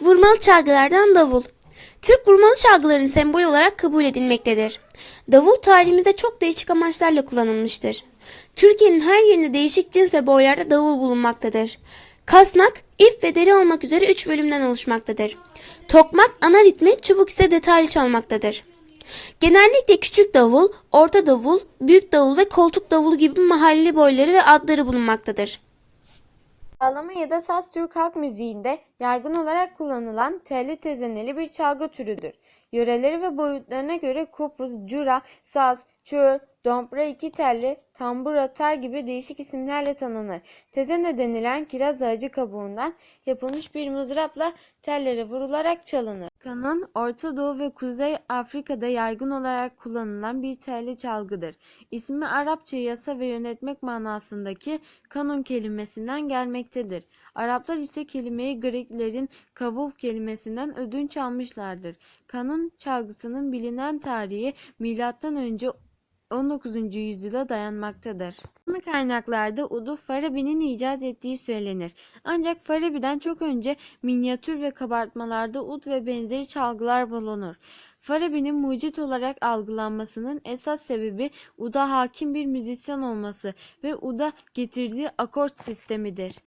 Vurmalı çalgılardan davul. Türk vurmalı çalgıların sembolü olarak kabul edilmektedir. Davul tarihimizde çok değişik amaçlarla kullanılmıştır. Türkiye'nin her yerinde değişik cins ve boylarda davul bulunmaktadır. Kasnak, ip ve deri olmak üzere üç bölümden oluşmaktadır. Tokmak ana ritmi, çubuk ise detaylı çalmaktadır. Genellikle küçük davul, orta davul, büyük davul ve koltuk davulu gibi mahalli boyları ve adları bulunmaktadır. Bağlama ya da saz Türk halk müziğinde yaygın olarak kullanılan telli tezeneli bir çalgı türüdür. Yöreleri ve boyutlarına göre kopuz, cura, saz, çöğür, dombra iki telli, tambur atar gibi değişik isimlerle tanınır. Tezene denilen kiraz ağacı kabuğundan yapılmış bir mızrapla tellere vurularak çalınır. Kanun, Orta Doğu ve Kuzey Afrika'da yaygın olarak kullanılan bir telli çalgıdır. İsmi Arapça yasa ve yönetmek manasındaki kanun kelimesinden gelmektedir. Araplar ise kelimeyi Greklerin kavuv kelimesinden ödünç almışlardır. Kanun çalgısının bilinen tarihi önce 19. yüzyıla dayanmaktadır. Kimi kaynaklarda udu Farabi'nin icat ettiği söylenir. Ancak Farabi'den çok önce minyatür ve kabartmalarda ud ve benzeri çalgılar bulunur. Farabi'nin mucit olarak algılanmasının esas sebebi uda hakim bir müzisyen olması ve uda getirdiği akort sistemidir.